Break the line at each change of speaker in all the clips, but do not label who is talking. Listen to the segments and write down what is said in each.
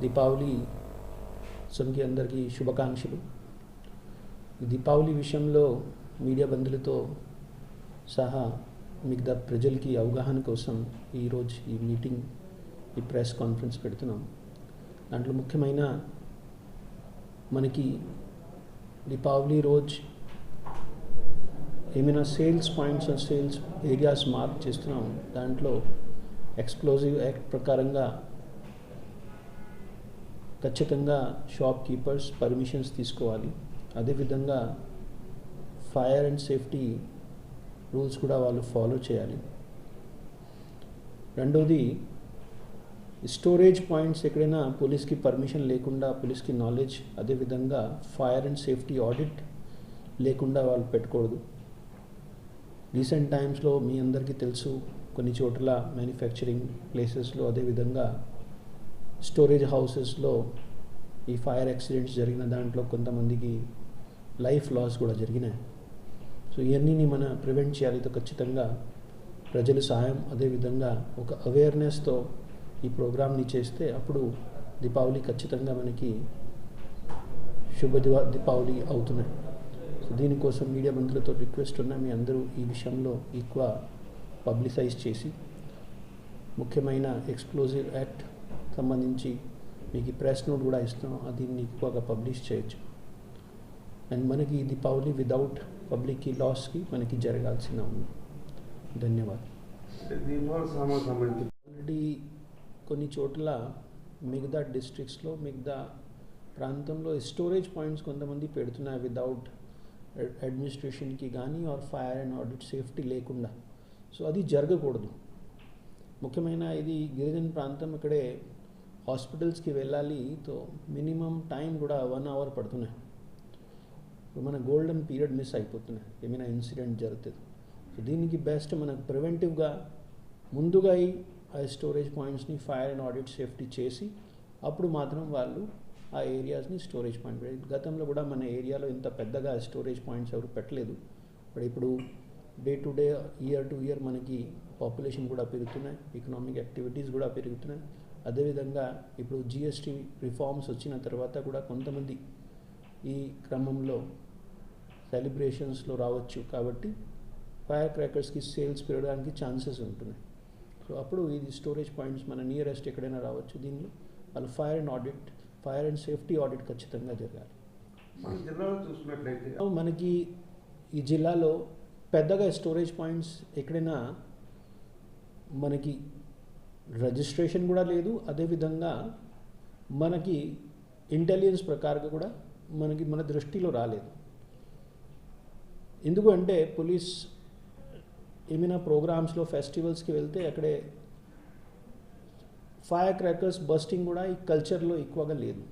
దీపావళి సంఖ్య అందరికీ శుభాకాంక్షలు. దీపావళి విషయంలో మీడియా బంధువులతో సహా మిగతా ప్రజలకి అవగాహన కోసం ఈరోజు ఈ మీటింగ్ ఈ ప్రెస్ కాన్ఫరెన్స్ పెడుతున్నాం. దాంట్లో ముఖ్యమైన మనకి దీపావళి రోజు ఏమైనా sales points sales areas mark చేస్తున్నాం. దాంట్లో ఎక్స్ప్లోజివ్ యాక్ట్ ప్రకారంగా ఖచ్చితంగా షాప్ కీపర్స్ పర్మిషన్స్ తీసుకోవాలి. అదేవిధంగా ఫైర్ అండ్ సేఫ్టీ రూల్స్ కూడా వాళ్ళు ఫాలో చేయాలి. రెండోది స్టోరేజ్ పాయింట్స్ ఎక్కడైనా పోలీస్కి పర్మిషన్ లేకుండా పోలీస్కి నాలెడ్జ్ అదేవిధంగా ఫైర్ అండ్ సేఫ్టీ ఆడిట్ లేకుండా వాళ్ళు పెట్టకూడదు. రీసెంట్ టైమ్స్లో మీ అందరికీ తెలుసు కొన్ని చోట్ల మ్యానుఫ్యాక్చరింగ్ ప్లేసెస్లో అదేవిధంగా స్టోరేజ్ హౌసెస్లో ఈ ఫైర్ యాక్సిడెంట్స్ జరిగిన దాంట్లో కొంతమందికి లైఫ్ లాస్ కూడా జరిగినాయి. సో ఇవన్నీ మనం ప్రివెంట్ చేయాలి. తో ఖచ్చితంగా ప్రజలు సాయం. అదేవిధంగా ఒక అవేర్నెస్తో ఈ ప్రోగ్రామ్ని చేస్తే అప్పుడు దీపావళి ఖచ్చితంగా మనకి శుభ దివా దీపావళి అవుతున్నాయి. సో దీనికోసం మీడియా మంత్రులతో రిక్వెస్ట్ ఉన్నా మీ అందరూ ఈ విషయంలో ఎక్కువ పబ్లిసైజ్ చేసి ముఖ్యమైన ఎక్స్ప్లోజివ్ యాక్ట్ సంబంధించి మీకు ప్రెస్ నోట్ కూడా ఇస్తున్నాం దీన్ని ఎక్కువగా పబ్లిష్ చేయొచ్చు. అండ్ మనకి దీపావళి విదౌట్ పబ్లిక్కి లాస్కి మనకి జరగాల్సిన ఉంది. ధన్యవాదాలు. ఆల్రెడీ కొన్ని చోట్ల మిగతా డిస్ట్రిక్ట్స్లో మిగతా ప్రాంతంలో స్టోరేజ్ పాయింట్స్ కొంతమంది పెడుతున్నారు విదౌట్ అడ్మినిస్ట్రేషన్కి కానీ or fire and audit safety లేకుండా. సో అది జరగకూడదు. ముఖ్యమైన ఇది గిరిజన ప్రాంతం ఇక్కడే హాస్పిటల్స్కి వెళ్ళాలి తో మినిమం టైం కూడా వన్ అవర్ పడుతున్నాయి. మన గోల్డెన్ పీరియడ్ మిస్ అయిపోతున్నాయి ఏమైనా ఇన్సిడెంట్ జరుగుతుంది. సో దీనికి బెస్ట్ మనకు ప్రివెంటివ్గా ముందుగా ఈ ఆ స్టోరేజ్ పాయింట్స్ని ఫైర్ అండ్ ఆడిట్ సేఫ్టీ చేసి అప్పుడు మాత్రం వాళ్ళు ఆ ఏరియాస్ని స్టోరేజ్ పాయింట్ పెట్టారు గతంలో కూడా మన ఏరియాలో ఇంత పెద్దగా స్టోరేజ్ పాయింట్స్ ఎవరు పెట్టలేదు. బట్ ఇప్పుడు day to day year to year మనకి పాపులేషన్ కూడా పెరుగుతున్నాయి ఎకనామిక్ యాక్టివిటీస్ కూడా పెరుగుతున్నాయి. అదేవిధంగా ఇప్పుడు జిఎస్టీ రిఫార్మ్స్ వచ్చిన తర్వాత కూడా కొంతమంది ఈ క్రమంలో సెలబ్రేషన్స్లో రావచ్చు కాబట్టి ఫైర్ క్రాకర్స్కి సేల్స్ పెరగడానికి ఛాన్సెస్ ఉంటున్నాయి. సో అప్పుడు ఇది స్టోరేజ్ పాయింట్స్ మన నియరెస్ట్ ఎక్కడైనా రావచ్చు దీనిలో. వాళ్ళు fire and audit fire and safety audit ఖచ్చితంగా జరగాలి. మనకి ఈ జిల్లాలో పెద్దగా స్టోరేజ్ పాయింట్స్ ఎక్కడైనా మనకి రిజిస్ట్రేషన్ కూడా లేదు. అదేవిధంగా మనకి ఇంటెలిజెన్స్ ప్రకారంగా కూడా మనకి మన దృష్టిలో రాలేదు. ఎందుకు అంటే పోలీస్ ఏమైనా ప్రోగ్రామ్స్లో ఫెస్టివల్స్కి వెళ్తే అక్కడే ఫైర్ క్రాకర్స్ బస్టింగ్ కూడా ఈ కల్చర్లో ఎక్కువగా లేదు.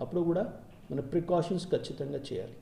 అప్పుడు కూడా మన ప్రికాషన్స్ ఖచ్చితంగా చేయాలి.